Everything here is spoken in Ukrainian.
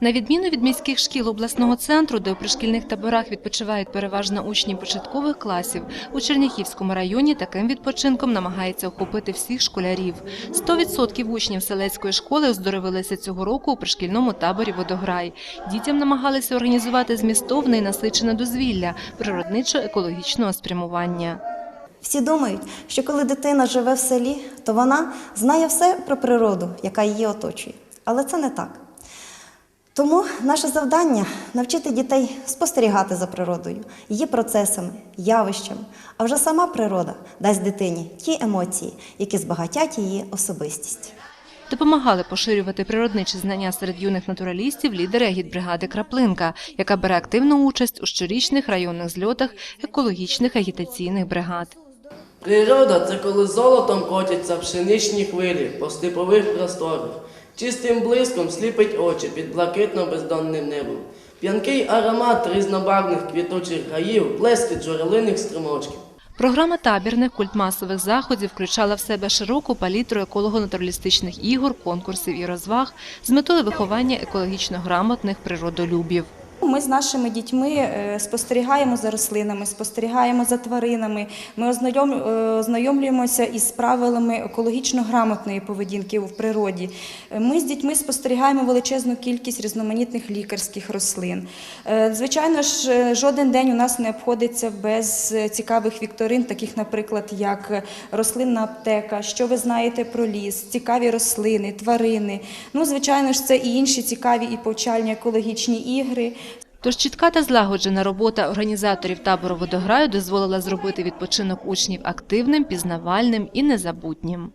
На відміну від міських шкіл обласного центру, де у пришкільних таборах відпочивають переважно учні початкових класів, у Черняхівському районі таким відпочинком намагається охопити всіх школярів. 100% учнів селецької школи оздоровилися цього року у пришкільному таборі «Водограй». Дітям намагалися організувати змістовне і насичене дозвілля природничо-екологічного спрямування. Всі думають, що коли дитина живе в селі, то вона знає все про природу, яка її оточує. Але це не так. Тому наше завдання навчити дітей спостерігати за природою, її процесами, явищами. А вже сама природа дасть дитині ті емоції, які збагатять її особистість. Допомагали поширювати природничі знання серед юних натуралістів лідери агітбригади Краплинка, яка бере активну участь у щорічних районних зльотах екологічних агітаційних бригад. Природа це коли золотом котяться пшеничні хвилі по степових просторах. Чистим блиском сліпить очі під блакитно-бездонним небом. П'янкий аромат різнобарвних квітучих гаїв, плески джерелиних струмочків. Програма табірних культмасових заходів включала в себе широку палітру еколого-натуралістичних ігор, конкурсів і розваг з метою виховання екологічно грамотних природолюбів. Ми з нашими дітьми е, спостерігаємо за рослинами, спостерігаємо за тваринами. Ми е, ознайомлюємося із правилами екологічно грамотної поведінки в природі. Е, Ми з дітьми спостерігаємо величезну кількість різноманітних лікарських рослин. Звичайно ж, жоден день у нас не обходиться без цікавих вікторин, таких, наприклад, як рослинна аптека, що ви знаєте про ліс, цікаві рослини, тварини. Ну, звичайно ж, це і інші цікаві і повчальні екологічні ігри. Тож чітка та злагоджена робота організаторів табору водограю дозволила зробити відпочинок учнів активним, пізнавальним і незабутнім.